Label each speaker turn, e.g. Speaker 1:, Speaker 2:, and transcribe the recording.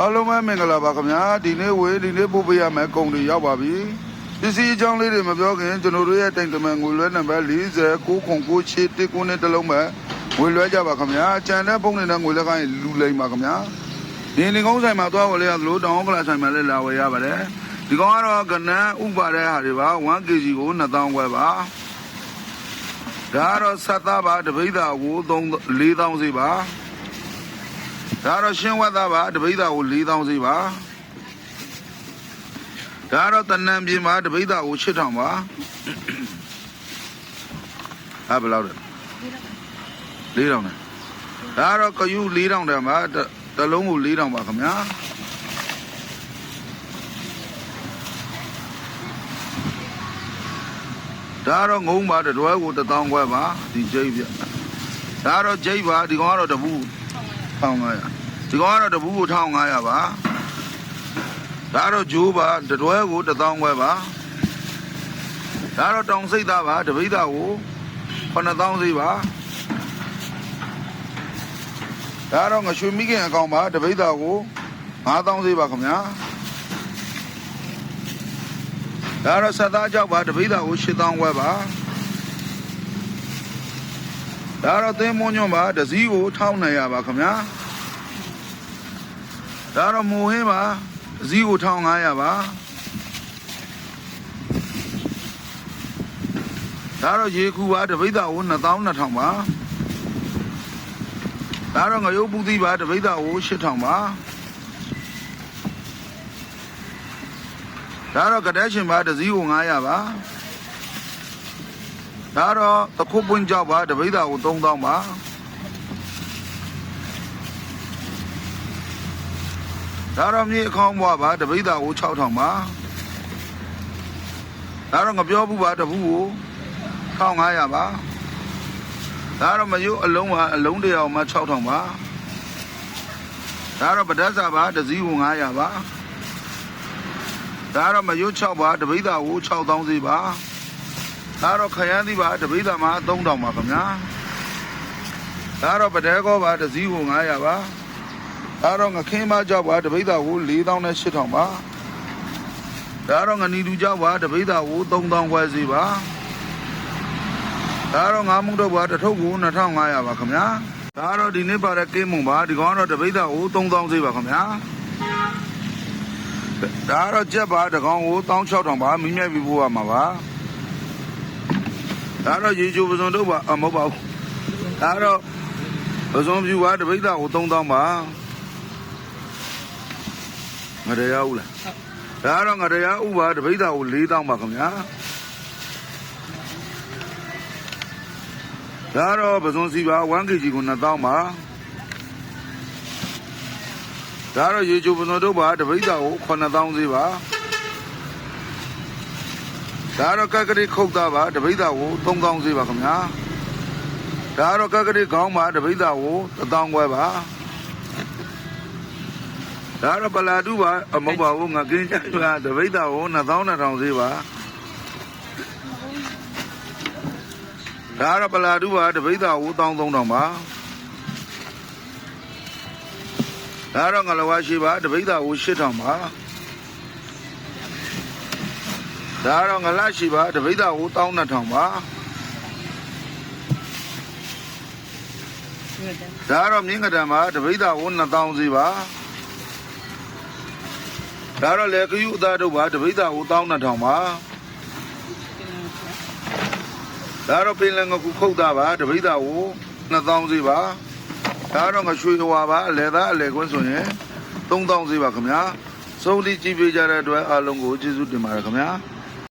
Speaker 1: အားလုံးပဲမင်္ဂလာပါခင်ဗျာဒီနေ့ဝေးဒီနေ့ပို့ပေးရမယ်ကုန်တွေရောက်ပါပြီပစ္စည်းအကြောင်းလေးတွေမပြောခင်ကျွန်တော်တို့ရဲ့တိုင်တမန်ငွေလွှဲနံပါတ်49ခု9ချစ်1ခုနဲ့တစ်လုံးပဲငွေလွှဲကြပါခင်ဗျာကြံတဲ့ပုံနေတဲ့ငွေလက်ကိုင်းလူလိမ့်ပါခင်ဗျာဒီနေကုန်းဆိုင်မှာသွားဝယ်ရသလိုတောင်းပလာဆိုင်မှာလည်းလာဝယ်ရပါတယ်ဒီကောင်ကတော့ကနန်းဥပါတဲ့ဟာတွေပါ 1 kg ကို2000ခွဲပါဒါကတော့ဆက်သားပါတပိဿာကို3 4000စီပါ ဒါကတော့ရှင်းဝတ်သားပါတပိဿာကို4000စီပါဒါကတော့တဏ္ဏံပြင်ပါတပိဿာကို8000ပါဟာဘယ်လောက်လဲ4000နဲ့ဒါကတော့ကယူ4000တန်ပါတတစ်လုံးကို4000ပါခင်ဗျာဒါကတော့ငုံပါတတွဲကို1000ခွဲပါဒီကျိတ်ပြဒါကတော့ကျိတ်ပါဒီကောင်ကတော့တပူ 1500ဒီကောင်ကတော့တပူကို1500ပါဒါကတော့ဂျိုးပါတတွဲကို1000ခွဲပါဒါကတော့တောင်စိတ်သားပါတပိသားကို9000စီပါဒါကတော့ငရွှေမိခင်အကောင်ပါတပိသားကို9000စီပါခင်ဗျာဒါကတော့ဆက်သားကြောက်ပါတပိသားကို8000ခွဲပါ ဒါကတော့သင်းမွန်းညွန့်ပါတစည်းကို1200ပါခင်ဗျာဒါကတော့မူဟင်းပါတစည်းကို1500ပါဒါတော့ရေခူပါတပိဿာကို2200ပါဒါတော့ငရုတ်ပူသီးပါတပိဿာကို8000ပါဒါတော့ကတဲ့ရှင်ပါတစည်းကို900ပါ ဒါတော့တခုပွင့်ကြောက်ပါတပိဿာကို3000ပါဒါတော့မြေအခေါင်းဘွားပါတပိဿာကို6000ပါဒါတော့ငပြောဘူးပါတပူကို1500ပါဒါတော့မယုတ်အလုံးပါအလုံးတရာမှ6000ပါဒါတော့ပဒတ်စာပါတစည်းကို900ပါဒါတော့မယုတ်6ပါတပိဿာကို6000စီပါ ဒါတော့ခရမ်းသီးပါတပိဿာမှာ3000ပါခင်ဗျာဒါတော့ပဒဲကောပါတစည်းကို900ပါဒါတော့ငခင်းမကြောက်ပါတပိဿာကို4000နဲ့8000ပါဒါတော့ငနီတူကြောက်ပါတပိဿာကို3000ခွဲစီပါဒါတော့ငါးမှုတော့ပါတစ်ထုပ်ကို2500ပါခင်ဗျာဒါတော့ဒီနေ့ပါတဲ့ကင်းမုံပါဒီကောင်ကတော့တပိဿာကို3000စီပါခင်ဗျာဒါတော့ကြက်ပါတကောင်ကို16000ပါမိမြက်ပြီးပို့ရမှာပါ ဒါတော့ရေချိုပစုံတော့ပါအမဟုတ်ပါဘူးဒါတော့ပစုံပြူပါတပိဿာကို3000ပါငရရဦးလားဒါတော့ငရရဦးပါတပိဿာကို4000ပါခင်ဗျာဒါတော့ပစုံစီပါ 1kg ကို2000ပါဒါတော့ရေချိုပစုံတို့ပါတပိဿာကို9000စီပါ ဒါတော့ကက်ကလေးခုတ်သားပါတပိဿာကို3000စီပါခင်ဗျာဒါတော့ကက်ကလေးခေါင်းပါတပိဿာကို1000ခွဲပါဒါတော့ပလာတူပါအမဟုတ်ပါဘူးငါကင်းချပါတပိဿာကို2000 2000စီပါဒါတော့ပလာတူပါတပိဿာကို1300ပါဒါတော့ငလဝါရှိပါတပိဿာကို8000ပါ ဒါတော့ငလရှိပါတပိဿာကို12000ပါဒါတော့မြင်းကတံပါတပိဿာကို2000စီပါဒါတော့လေကယူအသားတို့ပါတပိဿာကို12000ပါဒါတော့ပင်လငကူခုတ်တာပါတပိဿာကို2000စီပါဒါတော့ငရွှေဟွာပါအလဲသားအလဲကွန်းဆိုရင်3000စီပါခင်ဗျာစုံတိကြည့်ပေးကြတဲ့အတွက်အားလုံးကိုကျေးဇူးတင်ပါတယ်ခင်ဗျာ